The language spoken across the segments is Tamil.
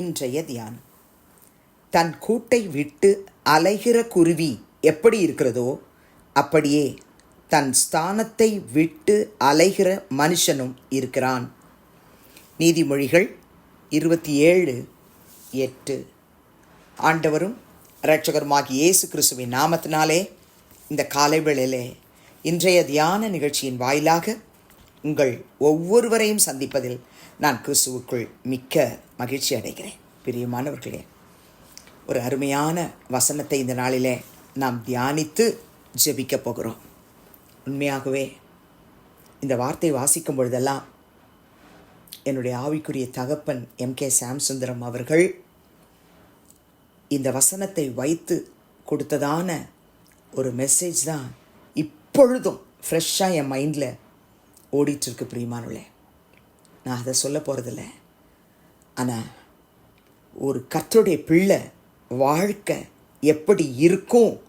இன்றைய தியானம். தன் கூட்டை விட்டு அலைகிற குருவி எப்படி இருக்கிறதோ அப்படியே தன் ஸ்தானத்தை விட்டு அலைகிற மனுஷனும் இருக்கிறான். நீதிமொழிகள் இருபத்தி ஏழு எட்டு. ஆண்டவரும் இரட்சகருமாகி இயேசு கிறிஸ்துவின் நாமத்தினாலே இந்த காலை வேளையிலே இன்றைய தியான நிகழ்ச்சியின் வாயிலாக உங்கள் ஒவ்வொருவரையும் சந்திப்பதில் நான் கிறிஸ்துவுக்குள் மிக்க மகிழ்ச்சி அடைகிறேன். பிரியமானவர்களே ஒரு அருமையான வசனத்தை இந்த நாளிலே நாம் தியானித்து ஜெபிக்க போகிறோம். உண்மையாகவே இந்த வார்த்தை வாசிக்கும் பொழுதெல்லாம் என்னுடைய ஆவிக்குரிய தகப்பன் எம். கே. சாம்சுந்தரம் அவர்கள் இந்த வசனத்தை வைத்து கொடுத்ததான ஒரு மெசேஜ் தான் இப்பொழுதும் ஃப்ரெஷ்ஷாக என் மைண்டில் ஓடிட்டுருக்கு பிரியமானவளே நான் அதை சொல்ல போகிறதில்ல ஆனால் ஒரு கத்தருடைய பிள்ளை வாழ்க்கை எப்படி இருக்கும்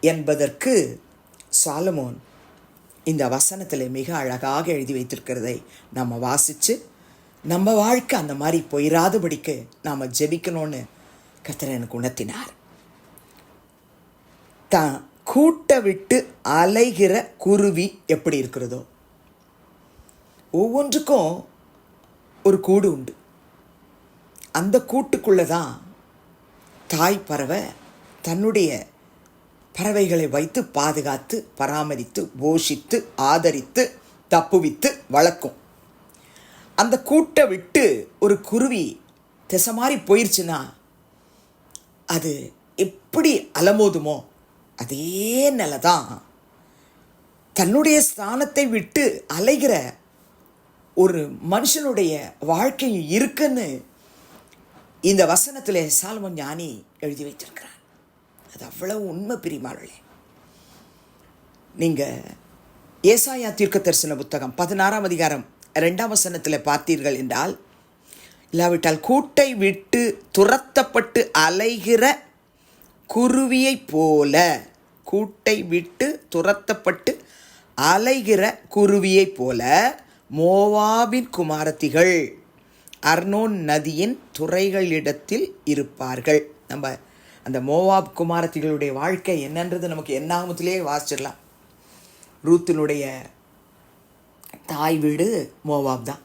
என்பதற்கு சாலமோன் இந்த வசனத்தில் மிக அழகாக எழுதி வைத்திருக்கிறதை நம்ம வாசித்து நம்ம வாழ்க்கை அந்த மாதிரி போயிடாதபடிக்கு நாம் ஜெபிக்கணும்னு கர்த்தர் எனக்கு உணர்த்தினார். தான் கூட்ட விட்டு அலைகிற குருவி எப்படி இருக்கிறதோ ஒவ்வொன்றுக்கும் ஒரு கூடு உண்டு. அந்த கூட்டுக்குள்ளே தான் தாய் பறவை தன்னுடைய பறவைகளை வைத்து பாதுகாத்து பராமரித்து போஷித்து ஆதரித்து தப்புவித்து வளர்க்கும். அந்த கூட்டை விட்டு ஒரு குருவி திசை மாதிரி போயிடுச்சுன்னா அது எப்படி அலமோதுமோ அதே நிலை தான் தன்னுடைய ஸ்தானத்தை விட்டு அலைகிற ஒரு மனுஷனுடைய வாழ்க்கையும் இருக்குன்னு இந்த வசனத்தில் சாலமன் ஞானி எழுதி வைத்திருக்கிறார். அது அவ்வளவு உண்மை பிரிமாளே நீங்கள் ஏசாயா தீர்க்க தரிசன புத்தகம் பதினாறாம் அதிகாரம் ரெண்டாம் வசனத்தில் பார்த்தீர்கள் என்றால் இல்லாவிட்டால் கூட்டை விட்டு துரத்தப்பட்டு அலைகிற குருவியைப் போல கூட்டை விட்டு துரத்தப்பட்டு அலைகிற குருவியைப் போல மோவாபின் குமாரத்திகள் அர்னோன் நதியின் துறைகளிடத்தில் இருப்பார்கள். நம்ம அந்த மோவாப் குமாரத்திகளுடைய வாழ்க்கை என்னன்றது நமக்கு என்னாமத்திலே வாசிச்சிடலாம். ரூத்தினுடைய தாய் வீடு மோவாப் தான்.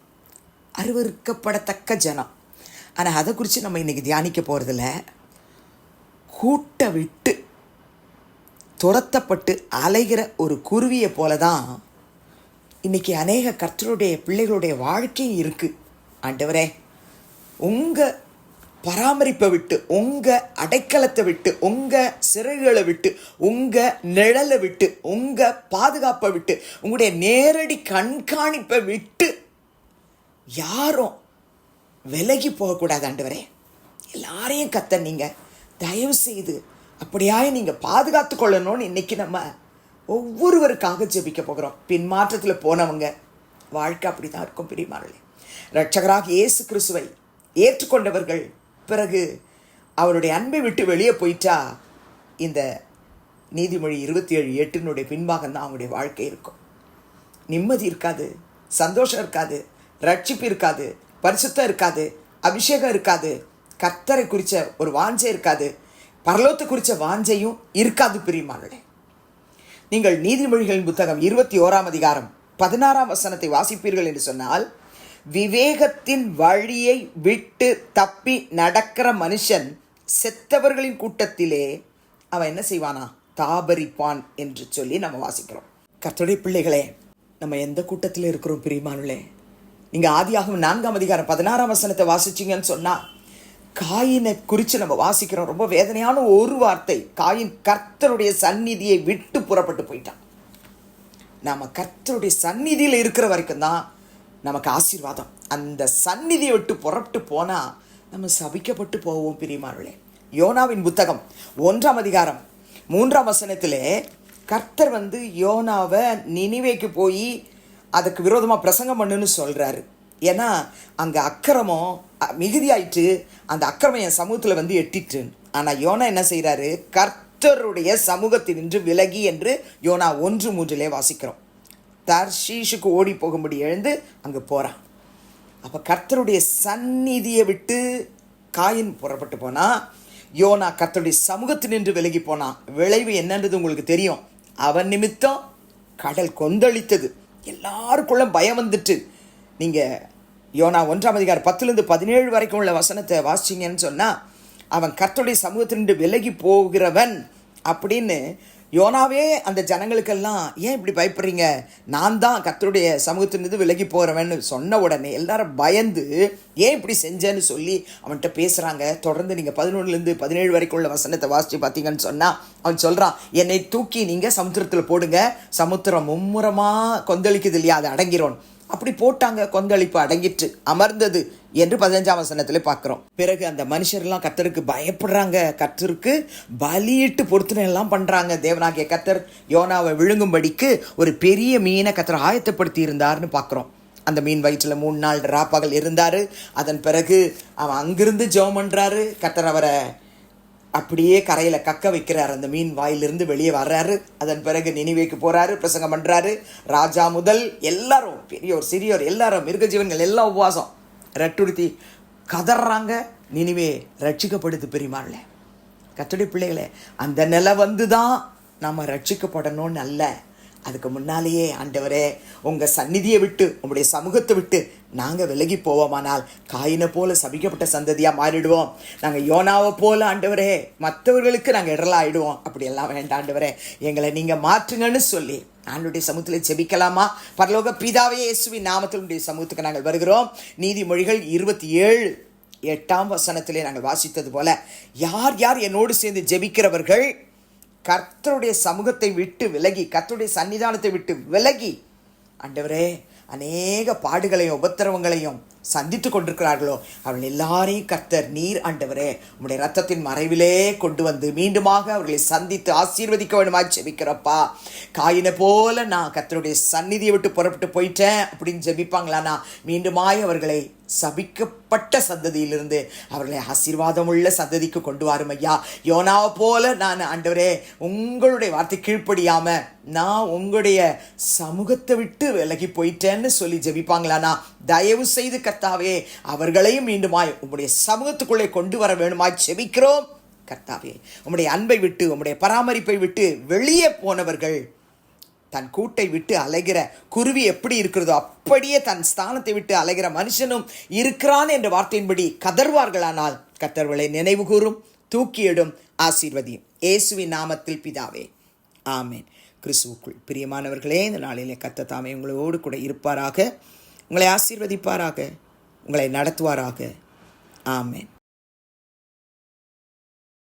அருவறுக்கப்படத்தக்க ஜனம். ஆனால் அதை குறித்து நம்ம இன்றைக்கி தியானிக்க போகிறதில்ல கூட்ட விட்டு துரத்தப்பட்டு அலைகிற ஒரு குருவியை போல தான் இன்றைக்கி அநேக கர்த்தருடைய பிள்ளைகளுடைய வாழ்க்கையும் இருக்குது ஆண்டவரே உங்கள் பராமரிப்பை விட்டு உங்கள் அடைக்கலத்தை விட்டு உங்கள் சிறைகளை விட்டு உங்கள் நிழலை விட்டு உங்கள் பாதுகாப்பை விட்டு உங்களுடைய நேரடி கண்காணிப்பை விட்டு யாரும் விலகி போகக்கூடாது ஆண்டவரே. எல்லாரையும் கத்த நீங்கள் தயவு செய்து அப்படியாய் நீங்கள் பாதுகாத்து கொள்ளணும்னு இன்றைக்கி நம்ம ஒவ்வொருவருக்காக ஜெபிக்க போகிறோம். பின்மாற்றத்தில் போனவங்க வாழ்க்கை அப்படி தான் இருக்கும் பிரியமானே ரட்சகராக இயேசு கிறிஸ்துவை ஏற்றுக்கொண்டவர்கள் பிறகு அவருடைய அன்பை விட்டு வெளியே போயிட்டா இந்த நீதிமொழி இருபத்தி ஏழு எட்டினுடைய பின்பாகம் தான் அவங்களுடைய வாழ்க்கை இருக்கும். நிம்மதி இருக்காது சந்தோஷம் இருக்காது ரட்சிப்பு இருக்காது பரிசுத்தம் இருக்காது அபிஷேகம் இருக்காது கர்த்தரை குறித்த ஒரு வாஞ்சை இருக்காது பரலோத்தை குறித்த வாஞ்சையும் இருக்காது பிரியமானே நீங்கள் நீதிமொழிகளின் புத்தகம் இருபத்தி ஓராம் அதிகாரம் பதினாறாம் வசனத்தை வாசிப்பீர்கள் என்று சொன்னால் விவேகத்தின் வழியை விட்டு தப்பி நடக்கிற மனுஷன் செத்தவர்களின் கூட்டத்திலே அவன் என்ன செய்வானா? தாபரிப்பான் என்று சொல்லி நம்ம வாசிக்கிறோம். கர்த்தருடைய பிள்ளைகளே நம்ம எந்த கூட்டத்தில் இருக்கிறோம் பிரியமானுளே நீங்கள் ஆதியாகவும் நான்காம் அதிகாரம் பதினாறாம் வசனத்தை வாசிச்சிங்கன்னு சொன்னால் காயினை குறித்து நம்ம வாசிக்கிறோம். ரொம்ப வேதனையான ஒரு வார்த்தை. காயின் கர்த்தருடைய சந்நிதியை விட்டு புறப்பட்டு போயிட்டான். நாம் கர்த்தருடைய சந்நிதியில் இருக்கிற வரைக்கும் தான் நமக்கு ஆசீர்வாதம். அந்த சந்நிதியை விட்டு புறப்பட்டு போனால் நம்ம சபிக்கப்பட்டு போவோம் பிரியமானே யோனாவின் புத்தகம் ஒன்றாம் அதிகாரம் மூன்றாம் வசனத்திலே கர்த்தர் வந்து யோனாவை நினைவேக்கு போய் அதுக்கு விரோதமாக பிரசங்கம் பண்ணுன்னு சொல்கிறாரு ஏன்னா அங்கே அக்கிரமம் மிகுதியாயிட்டு அந்த அக்கிரமம் என் சமூகத்தில் வந்து எட்டிட்டு ஆனால் யோனா என்ன செய்கிறாரு கர்த்தருடைய சமூகத்தினின்று விலகி என்று யோனா ஒன்று மூன்றிலே வாசிக்கிறோம். தர்ஷீஷுக்கு ஓடி போகும்படி எழுந்து அங்கே போகிறான் அப்போ கர்த்தருடைய சந்நிதியை விட்டு காயின் புறப்பட்டு போனால் யோனா கர்த்தருடைய சமூகத்தில் நின்று விலகி போனான் விளைவு என்னன்றது உங்களுக்கு தெரியும். அவன் நிமித்தம் கடல் கொந்தளித்தது. எல்லாருக்குள்ள பயம் வந்துட்டு நீங்கள் யோனா ஒன்றாம் அதிகாரம் பத்துலேருந்து பதினேழு வரைக்கும் உள்ள வசனத்தை வாசிச்சிங்கன்னு சொன்னால் அவன் கர்த்தருடைய சமூகத்திலிருந்து விலகி போகிறவன் அப்படின்னு யோனாவே அந்த ஜனங்களுக்கெல்லாம் ஏன் இப்படி பயப்படுறீங்க? நான் தான் கர்த்தருடைய சமூகத்திலிருந்து விலகி போகிறவன்னு சொன்ன உடனே எல்லாரும் பயந்து ஏன் இப்படி செஞ்சேன்னு சொல்லி அவன்கிட்ட பேசுகிறாங்க தொடர்ந்து நீங்கள் பதினொன்றுலேருந்து பதினேழு வரைக்கும் உள்ள வசனத்தை வாசித்து பார்த்தீங்கன்னு சொன்னால் அவன் சொல்கிறான் என்னை தூக்கி நீங்கள் சமுத்திரத்தில் போடுங்க. சமுத்திரம் மும்முரமாக கொந்தளிக்குது இல்லையா? அது அடங்கிடும் அப்படி போட்டாங்க கொந்தளிப்பு அடங்கிட்டு அமர்ந்தது என்று பதினஞ்சாம் வசனத்தில் பார்க்குறோம். பிறகு அந்த மனுஷர்லாம் கத்தருக்கு பயப்படுறாங்க கத்தருக்கு பலியிட்டு பொருத்தனை எல்லாம் பண்ணுறாங்க தேவனாகிய கத்தர் யோனாவை விழுங்கும்படிக்கு ஒரு பெரிய மீனை கத்தர் ஆயத்தப்படுத்தி இருந்தார்னு பார்க்குறோம். அந்த மீன் வயிற்றில் மூணு நாள் ராப்பகல் இருந்தார். அதன் பிறகு அவன் அங்கிருந்து ஜெபம் பண்ணுறாரு கத்தர் அவரை அப்படியே கரையில் கக்க வைக்கிறார் அந்த மீன் வாயிலிருந்து வெளியே வர்றாரு. அதன் பிறகு நினைவேக்கு போகிறாரு பிரசங்கம் பண்ணுறாரு ராஜா முதல் எல்லாரும் பெரியோர் சிறியோர் எல்லாரும் மிருக ஜீவன்கள் எல்லாம் உபவாசம். ரெட்டுடுத்தி கதறாங்க. நினைவே ரட்சிக்கப்படுது பெரியமாள்ல கத்தடி பிள்ளைகளே அந்த நிலை வந்து தான் நம்ம ரட்சிக்கப்படணும்னு அல்ல. அதுக்கு முன்னாலேயே ஆண்டவரே உங்கள் சந்நிதியை விட்டு உங்களுடைய சமூகத்தை விட்டு நாங்கள் விலகி போவோமானால் காயினை போல சபிக்கப்பட்ட சந்ததியாக மாறிடுவோம். நாங்கள் யோனாவை போல ஆண்டவரே மற்றவர்களுக்கு நாங்கள் இடலாயிடுவோம் அப்படியெல்லாம் வேண்டாம் ஆண்டவரே. எங்களை நீங்கள் மாற்றுங்கன்னு சொல்லி ஆண்டுடைய சமூகத்தில் ஜெபிக்கலாமா? பரலோக பிதாவே இயேசுவின் நாமத்தினுடைய சமூகத்துக்கு நாங்கள் வருகிறோம். நீதிமொழிகள் இருபத்தி ஏழு எட்டாம் வசனத்திலே நாங்கள் வாசித்தது போல யார் யார் என்னோடு சேர்ந்து ஜெபிக்கிறவர்கள் கர்த்தருடைய சமூகத்தை விட்டு விலகி கர்த்தருடைய சன்னிதானத்தை விட்டு விலகி ஆண்டவரே அநேக பாடுகளையும் உபத்திரவங்களையும் சந்தித்து கொண்டிருக்கிறார்களோ? அவர்கள் எல்லாரையும் கர்த்தர் நீர் ஆண்டவரே உங்களுடைய ரத்தத்தின் மறைவிலே கொண்டு வந்து மீண்டுமாக அவர்களை சந்தித்து ஆசீர்வதிக்க வேண்டுமாய் ஜெபிக்கிறப்பா. காயினை போல நான் கர்த்தருடைய சந்நிதியை விட்டு புறப்பட்டு போயிட்டேன் அப்படின்னு ஜெபிப்பாங்களானா? மீண்டுமாய் அவர்களை சபிக்கப்பட்ட சந்ததியிலிருந்து அவர்களை ஆசீர்வாதம் உள்ள சந்ததிக்கு கொண்டு வரும் ஐயா. யோனாவை போல நான் ஆண்டவரே உங்களுடைய வார்த்தை கீழ்ப்படியாம நான் உங்களுடைய சமூகத்தை விட்டு விலகி போயிட்டேன்னு சொல்லி ஜெபிப்பாங்களானா? தயவு செய்து கர்த்தாவே அவர்களையும் மீண்டுமாய் உங்களுடைய சமூகத்துக்குள்ளே கொண்டு வர வேணுமாய் செபிக்கிறோம். கர்த்தாவே உம்முடைய அன்பை விட்டு உம்முடைய பராமரிப்பை விட்டு வெளியே போனவர்கள் தன் கூட்டை விட்டு அலைகிற குருவி எப்படி இருக்கிறதோ அப்படியே தன் ஸ்தானத்தை விட்டு அலைகிற மனுஷனும் இருக்கிறான் என்ற வார்த்தையின்படி கதர்வார்களானால் கத்தர்களை நினைவு கூறும் தூக்கியிடும் ஆசீர்வதியும். இயேசுவின் நாமத்தில் பிதாவே ஆமேன். கிறிஸ்துவுக்குள் பிரியமானவர்களே இந்த நாளிலே கத்த தாமே உங்களோடு கூட இருப்பாராக. உங்களை ஆசீர்வதிப்பாராக. உங்களை நடத்துவாராக. ஆமேன்.